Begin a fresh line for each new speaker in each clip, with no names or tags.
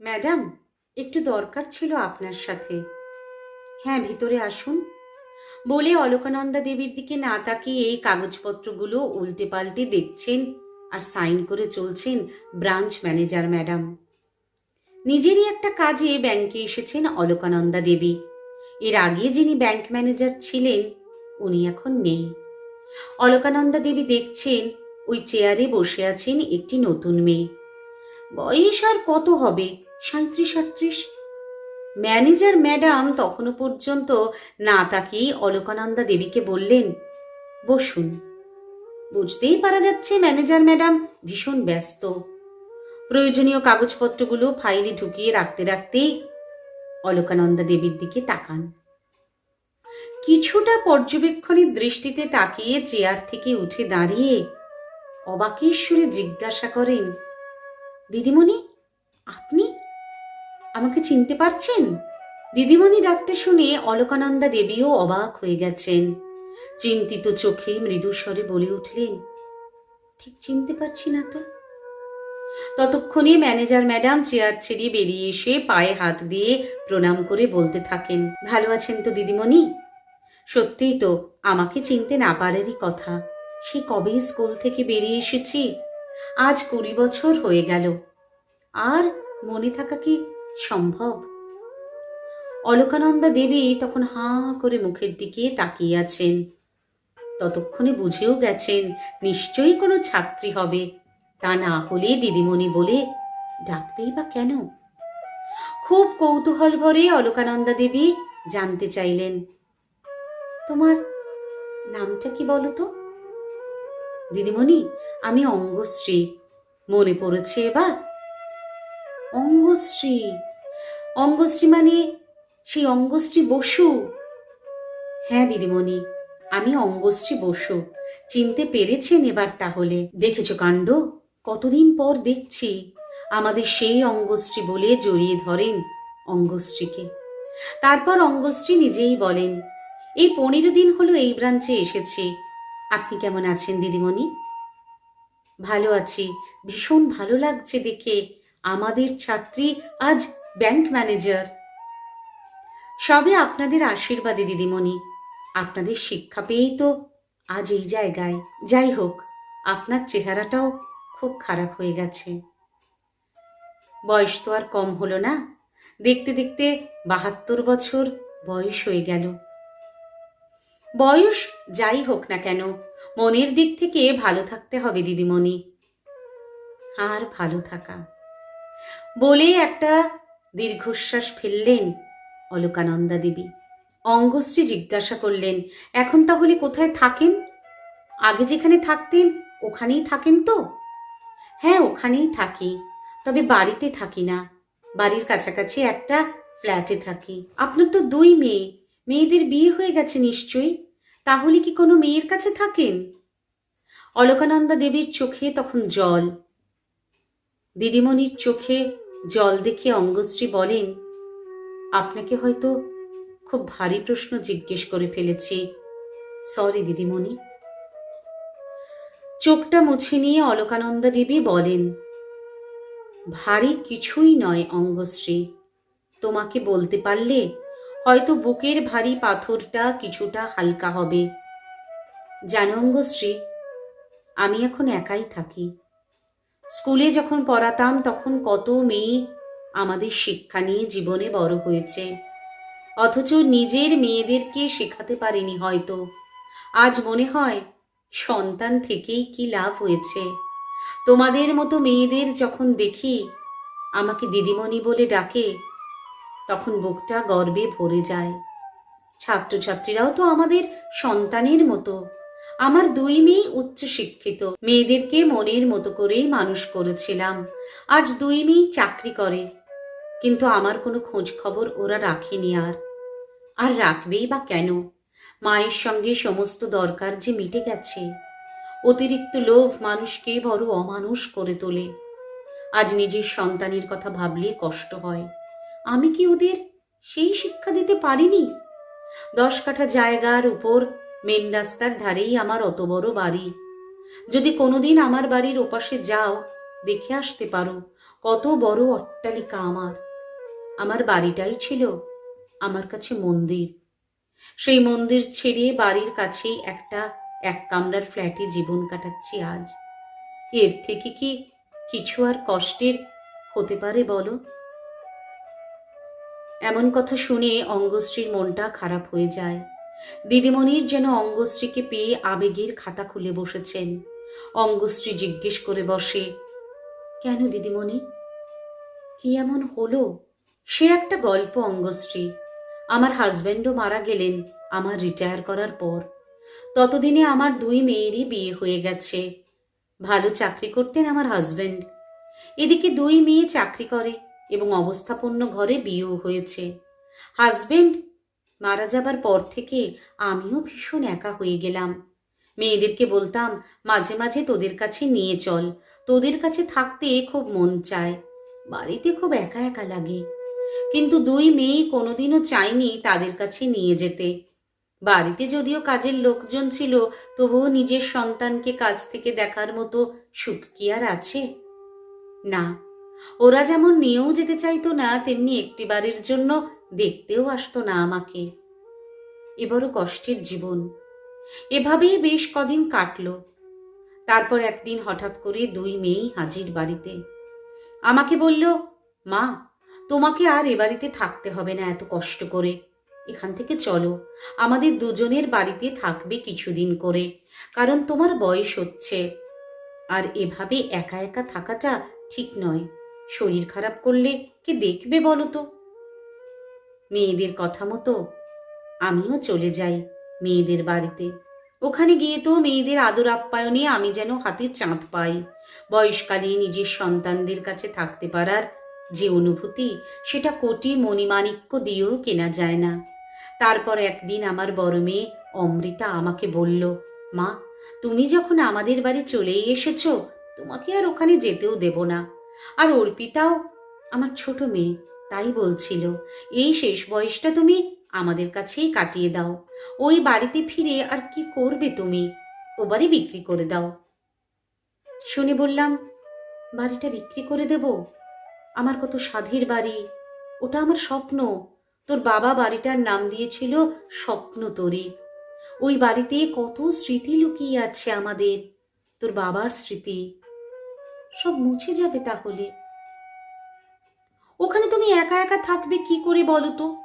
Madam, একটু দরকার ছিল আপনার সাথে। হ্যাঁ ভিতরে আসুন। বলে অলকানন্দা দেবীর দিকে না তাকিয়ে এই কাগজপত্রগুলো উল্টে পাল্টে দেখছেন আর সাইন করে চলছেন ব্রাঞ্চ ম্যানেজার ম্যাডাম। নিজেরই একটা কাজে ব্যাংকে এসেছেন অলকানন্দা দেবী। এর আগে যিনি ব্যাংক ম্যানেজার ছিলেন, উনি এখন নেই। অলকানন্দা দেবী দেখছেন, ওই চেয়ারে বসে আছেন একটি নতুন মেয়ে। বয়স আর কত হবে? সাঁত্রিশ আটত্রিশ। ম্যানেজার ম্যাডাম তখনও পর্যন্ত না তাকিয়ে অলকানন্দা দেবীকে বললেন, বসুন। বুঝতেই পারা যাচ্ছে ম্যানেজার ম্যাডাম ভীষণ ব্যস্ত। প্রয়োজনীয় কাগজপত্রগুলো ফাইলে ঢুকিয়ে রাখতে রাখতেই অলকানন্দা দেবীর দিকে তাকান। কিছুটা পর্যবেক্ষণের দৃষ্টিতে তাকিয়ে চেয়ার থেকে উঠে দাঁড়িয়ে অবাকের সুরে জিজ্ঞাসা করেন, দিদিমণি, আপনি আমাকে চিনতে পারছেন? দিদিমণি ডাকতে শুনে অলকানন্দা দেবীও অবাক হয়ে গেছেন। চিন্তিত চোখে মৃদু স্বরে বলে উঠলেন, ঠিক চিনতে পারছি না তো। ততক্ষণে ম্যানেজার ম্যাডাম চেয়ার ছেড়ে বেরিয়ে এসে পায়ে হাত দিয়ে প্রণাম করে বলতে থাকেন, ভালো আছেন তো দিদিমণি? সত্যিই তো, আমাকে চিনতে না পারারই কথা। সে কবে স্কুল থেকে বেরিয়ে এসেছি? আজ কুড়ি বছর হয়ে গেল। আর মনে থাকা কি সম্ভব? অলকানন্দা দেবী তখন হাঁ করে মুখের দিকে তাকিয়ে আছেন। ততক্ষণে বুঝেও গেছেন, নিশ্চয়ই কোনো ছাত্রী হবে। তা না হলে দিদিমণি বলে, ডাকবেই বা কেন? খুব কৌতূহল ভরে অলকানন্দা দেবী জানতে চাইলেন, তোমার নামটা কি বলো তো? দিদিমণি, আমি অঙ্গশ্রী। মনে পড়েছে এবার? অঙ্গশ্রী। অঙ্গশ্রী মানে সেই অঙ্গশ্রী বসু। হ্যাঁ দিদিমণি, আমি অঙ্গশ্রী বসু। চিনতে পেরেছেন এবার তাহলে। দেখেছ কাণ্ড? কতদিন পর দেখছি আমাদের সেই অঙ্গশ্রী বলে জড়িয়ে ধরেন অঙ্গশ্রীকে। তারপর অঙ্গশ্রী নিজেই বলেন, এই পনেরো দিন হলো এই ব্রাঞ্চে এসেছি। আপনি কেমন আছেন, দিদিমণি? ভালো আছি। ভীষণ ভালো লাগছে দেখে আমাদের ছাত্রী আজ ব্যাংক ম্যানেজার। সবে আপনাদের আশীর্বাদে, দিদিমণি। আপনাদের শিক্ষা পেয়েই তো আজ এই জায়গায়। যাই হোক, আপনার চেহারাটাও খুব খারাপ হয়ে গেছে। বয়স তো আর কম হলো না। দেখতে দেখতে বাহাত্তর বছর বয়স হয়ে গেল। বয়স যাই হোক না কেন, মনের দিক থেকে ভালো থাকতে হবে, দিদিমণি। আর ভালো থাকা। বলে একটা দীর্ঘশ্বাস ফেললেন অলকানন্দা দেবী। অঙ্গশ্রী জিজ্ঞাসা করলেন, এখন তাহলে কোথায় থাকেন? আগে যেখানে থাকতেন, ওখানেই থাকেন তো? হ্যাঁ ওখানেই থাকি, তবে বাড়িতে থাকি না। বাড়ির কাছাকাছি একটা ফ্ল্যাটে থাকি। আপনার তো দুই মেয়ে, মেয়েদের বিয়ে হয়ে গেছে নিশ্চয়ই? তাহলে কি কোনো মেয়ের কাছে থাকেন? অলকানন্দা দেবীর চোখে তখন জল, দিদিমণির চোখে জল দেখে অঙ্গশ্রী বলেন, আপনাকে হয়তো খুব ভারী প্রশ্ন জিজ্ঞেস করে ফেলেছি। সরি দিদিমণি। চোখটা মুছে নিয়ে অলকানন্দা দেবী বলেন, ভারী কিছুই নয় অঙ্গশ্রী। তোমাকে বলতে পারলে হয়তো বুকের ভারী পাথরটা কিছুটা হালকা হবে। জানো অঙ্গশ্রী, আমি এখন একাই থাকি। স্কুলে যখন পড়াতাম, তখন কত মেয়ে আমাদের শিক্ষা নিয়ে জীবনে বড় হয়েছে। অথচ নিজের মেয়েদেরকে শেখাতে পারিনি হয়তো। আজ মনে হয় সন্তান থেকেই কি লাভ হয়েছে। তোমাদের মতো মেয়েদের যখন দেখি আমাকে দিদিমণি বলে ডাকে, তখন বুকটা গর্বে ভরে যায়। ছাত্রছাত্রীরাও তো আমাদের সন্তানের মতো। আমার দুই মেয়ে উচ্চ শিক্ষিত। মেয়েদেরকে মনের মতো করেই মানুষ করেছিলাম। আজ দুই মেয়ে চাকরি করে। কিন্তু আমার কোনো খোঁজ খবর ওরা রাখেনি আর। আর রাখবেই বা কেন? মায়ের সঙ্গে সমস্ত দরকার যে মিটে গেছে। অতিরিক্ত লোভ মানুষকে বড় অমানুষ করে তোলে। আজ নিজের সন্তানের কথা ভাবলে কষ্ট হয়। আমি কি ওদের সেই শিক্ষা দিতে পারিনি? দশ কাঠা জায়গার উপর মেন রাস্তার ধারেই আমার অত বড় বাড়ি। যদি কোনোদিন আমার বাড়ির ওপাশে যাও, দেখে আসতে পারো কত বড় অট্টালিকা আমার। আমার বাড়িটাই ছিল আমার কাছে মন্দির। সেই মন্দির ছেড়ে বাড়ির কাছেই একটা এক কামরার ফ্ল্যাটে জীবন কাটাচ্ছি আজ। এর থেকে কি কিছু আর কষ্টের হতে পারে বলো? এমন কথা শুনে অঙ্গশ্রীর মনটা খারাপ হয়ে যায়। দিদিমণির যেন অঙ্গশ্রীকে পেয়ে আবেগের খাতা খুলে বসেছেন। অঙ্গশ্রী জিজ্ঞেস করে বসে, কেন দিদিমণি? কি এমন হলো? সে একটা গল্প অঙ্গশ্রী। আমার হাজব্যান্ডও মারা গেলেন আমার রিটায়ার করার পর। ততদিনে আমার দুই মেয়েরই বিয়ে হয়ে গেছে। ভালো চাকরি করতেন আমার হাজব্যান্ড। এদিকে দুই মেয়ে চাকরি করে এবং অবস্থাপন্ন ঘরে বিয়েও হয়েছে। হাজবেন্ড মারা যাবার পর থেকে আমিও ভীষণ একা হয়ে গেলাম। মেয়েদেরকে বলতাম, মাঝে মাঝে তোদের কাছে নিয়ে চল। তোদের কাছে থাকতে খুব মন চায়। বাড়িতে খুব একা একা লাগে। কিন্তু দুই মেয়ে কোনোদিনও চায়নি তাদের কাছে নিয়ে যেতে। বাড়িতে যদিও কাজের লোকজন ছিল, তবুও নিজের সন্তানকে কাজ থেকে দেখার মতো সুখ কি আর আছে? না। ওরা যেমন নিয়েও যেতে চাইতো না, তেমনি একটিবারের জন্য দেখতেও আসতো না আমাকে। এবারও কষ্টের জীবন। এভাবেই বেশ কদিন কাটলো। তারপর একদিন হঠাৎ করে দুই মেয়েই হাজির বাড়িতে। আমাকে বলল, মা, তোমাকে আর এ বাড়িতে থাকতে হবে না এত কষ্ট করে। এখান থেকে চলো, আমাদের দুজনের বাড়িতে থাকবে কিছুদিন করে, কারণ তোমার বয়স হচ্ছে। আর এভাবে একা একা থাকাটা ঠিক নয়। শরীর খারাপ করলে কে দেখবে বলো তো? মেয়েদের কথা মতো আমিও চলে যাই মেয়েদের বাড়িতে। ওখানে গিয়ে তো মেয়েদের আদর আপ্যায়নে আমি যেন হাতে চাঁদ পাই। বয়সকালে নিজের সন্তানদের কাছে থাকতে পারার যে অনুভূতি, সেটা কোটি মণিমাণিক্য দিয়েও কেনা যায় না। তারপর একদিন আমার বড় মেয়ে অমৃতা আমাকে বলল, মা, তুমি যখন আমাদের বাড়ি চলেই এসেছ, তোমাকে আর ওখানে যেতেও দেব না। আর অর্পিতাও আমার ছোট মেয়ে তাই বলছিল, এই শেষ বয়সটা তুমি আমাদের কাছেই কাটিয়ে দাও। ওই বাড়িতে ফিরে আর কি করবে তুমি? ও বাড়ি বিক্রি করে দাও। শুনে বললাম, বাড়িটা বিক্রি করে দেব? আমার কত স্বাধীর বাড়ি, ওটা আমার স্বপ্ন। তোর বাবা বাড়িটার নাম দিয়েছিল স্বপ্ন তরি ওই বাড়িতে কত স্মৃতি লুকিয়ে আছে আমাদের, তোর বাবার স্মৃতি। সব মুছে যাবে তাহলে। ওখানে তুমি একা একা থাকবে কি করে বলো তো?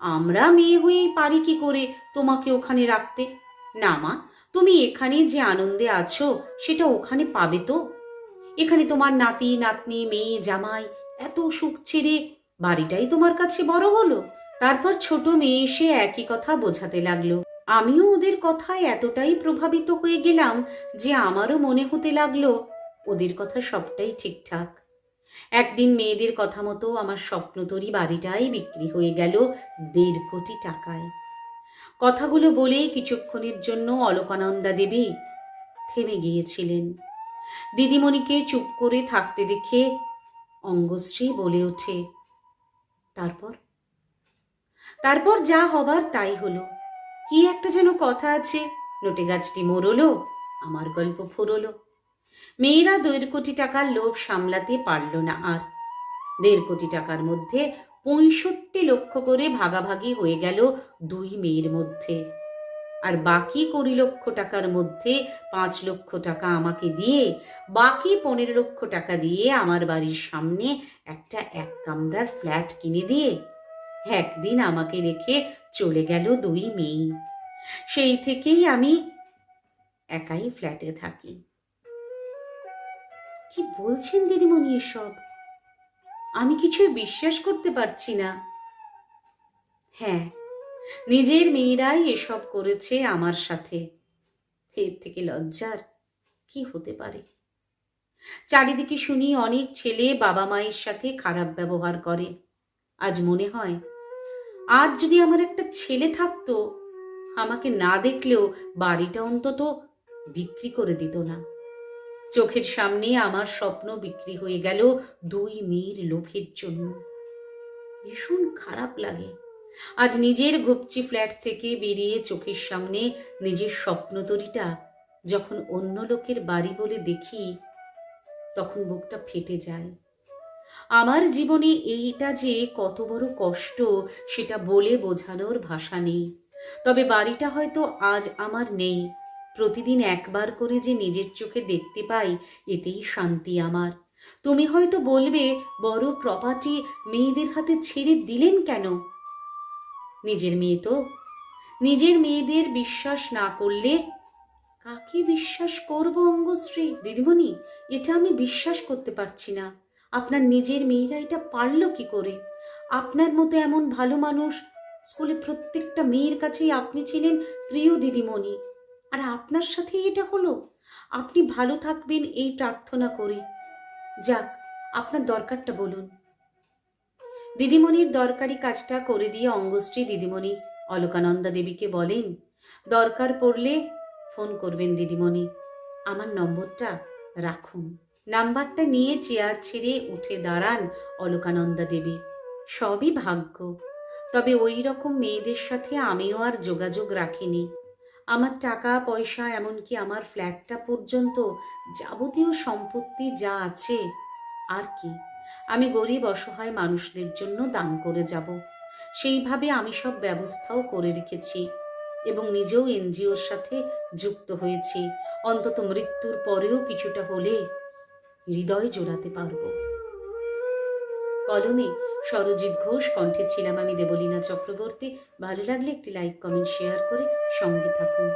আমরা মেয়ে হয়েই পারি কি করে তোমাকে ওখানে রাখতে? না মা, তুমি এখানে যে আনন্দে আছো সেটা ওখানে পাবে তো। এখানে তোমার নাতি, নাতনি, মেয়ে, জামাই এত সুখ ছেড়ে বাড়িটাই তোমার কাছে বড় হলো। তারপর ছোট মেয়ে এসে একই কথা বোঝাতে লাগল। আমিও ওদের কথায় এতটাই প্রভাবিত হয়ে গেলাম যে আমারও মনে হতে লাগল, ওদের কথা সবটাই ঠিকঠাক। একদিন মেয়েদের কথা মতো আমার স্বপ্নতরী বাড়িটাই বিক্রি হয়ে গেল দেড় কোটি টাকায়। কথাগুলো বলেই কিছুক্ষণের জন্য অলকানন্দা দেবী থেমে গিয়েছিলেন। দিদিমণিকে চুপ করে থাকতে দেখে অঙ্গশ্রী বলে ওঠে, তারপর? তারপর যা হবার তাই হলো। কি একটা যেন কথা আছে নোটে গাছটি মরলো, আমার গল্প ফুরলো। মেয়েরা দেড় কোটি টাকার লোভ সামলাতে পারল না আর। দেড় কোটি টাকার মধ্যে পঁয়ষট্টি লক্ষ করে ভাগাভাগি হয়ে গেল দুই মেয়ের মধ্যে। আর বাকি কুড়ি লক্ষ টাকার মধ্যে পাঁচ লক্ষ টাকা আমাকে দিয়ে, বাকি পনেরো লক্ষ টাকা দিয়ে আমার বাড়ির সামনে একটা এক কামরার ফ্ল্যাট কিনে দিয়ে একদিন আমাকে রেখে চলে গেল দুই মেয়ে। সেই থেকেই আমি একাই ফ্ল্যাটে থাকি। কি বলছেন দিদিমণি এসব? আমি কিছুই বিশ্বাস করতে পারছি না। হ্যাঁ নিজের মেয়েরাই এসব করেছে আমার সাথে। এর থেকে লজ্জার কি হতে পারে? চারিদিকে শুনি অনেক ছেলে বাবা মায়ের সাথে খারাপ ব্যবহার করে। আজ মনে হয়, আজ যদি আমার একটা ছেলে থাকতো, আমাকে না দেখলেও বাড়িটা অন্তত বিক্রি করে দিত না। চোখের সামনে আমার স্বপ্ন বিক্রি হয়ে গেল দুই মেয়ের লোভের জন্য। ভীষণ খারাপ লাগে। আজ নিজের ঘুপচি ফ্ল্যাট থেকে বেরিয়ে চোখের সামনে নিজের স্বপ্নতরিটা যখন অন্য লোকের বাড়ি বলে দেখি, তখন বুকটা ফেটে যায়। আমার জীবনে এইটা যে কত বড় কষ্ট, সেটা বলে বোঝানোর ভাষা নেই। তবে বাড়িটা হয়তো আজ আমার নেই। প্রতিদিন একবার করে যে নিজের চোখে দেখতে পাই, এতেই শান্তি আমার। তুমি হয়তো বলবে, বড় প্রপার্টি মেয়েদের হাতে ছেড়ে দিলেন কেন? নিজের মেয়ে তো। নিজের মেয়েদের বিশ্বাস না করলে কাকে বিশ্বাস করব অঙ্গশ্রী? দিদিমণি, এটা আমি বিশ্বাস করতে পারছি না। আপনার নিজের মেয়েরা এটা পারল কি করে? আপনার মতো এমন ভালো মানুষ স্কুলে প্রত্যেকটা মেয়ের কাছেই আপনি ছিলেন প্রিয় দিদিমণি। আর আপনার সাথে এটা হলো। আপনি ভালো থাকবেন এই প্রার্থনা করি। যাক, আপনার দরকারটা বলুন। দিদিমণির দরকারি কাজটা করে দিয়ে অঙ্গশ্রী দিদিমণি অলকানন্দা দেবীকে বলেন, দরকার পড়লে ফোন করবেন দিদিমণি। আমার নম্বরটা রাখুন। নাম্বারটা নিয়ে চেয়ার ছেড়ে উঠে দাঁড়ান অলকানন্দা দেবী। সবই ভাগ্য। তবে ওই রকম মেয়েদের সাথে আমিও আর যোগাযোগ রাখিনি। আমার টাকা, পয়সা, এমনকি আমার ফ্ল্যাটটা পর্যন্ত যাবতীয় সম্পত্তি যা আছে, আর কি? আমি গরিব, অসহায় মানুষদের জন্য দান করে যাব। সেইভাবে আমি সব ব্যবস্থাও করে রেখেছি এবং নিজেও এনজিওর সাথে যুক্ত হয়েছি। অন্তত মৃত্যুর পরেও কিছুটা হলে হৃদয় জোড়াতে পারব। কলমে সরজিৎ ঘোষ কণ্ঠে ছিলাম আমি দেবলীনা চক্রবর্তী। ভালো লাগলে একটি লাইক কমেন্ট শেয়ার করে সঙ্গে থাকুন।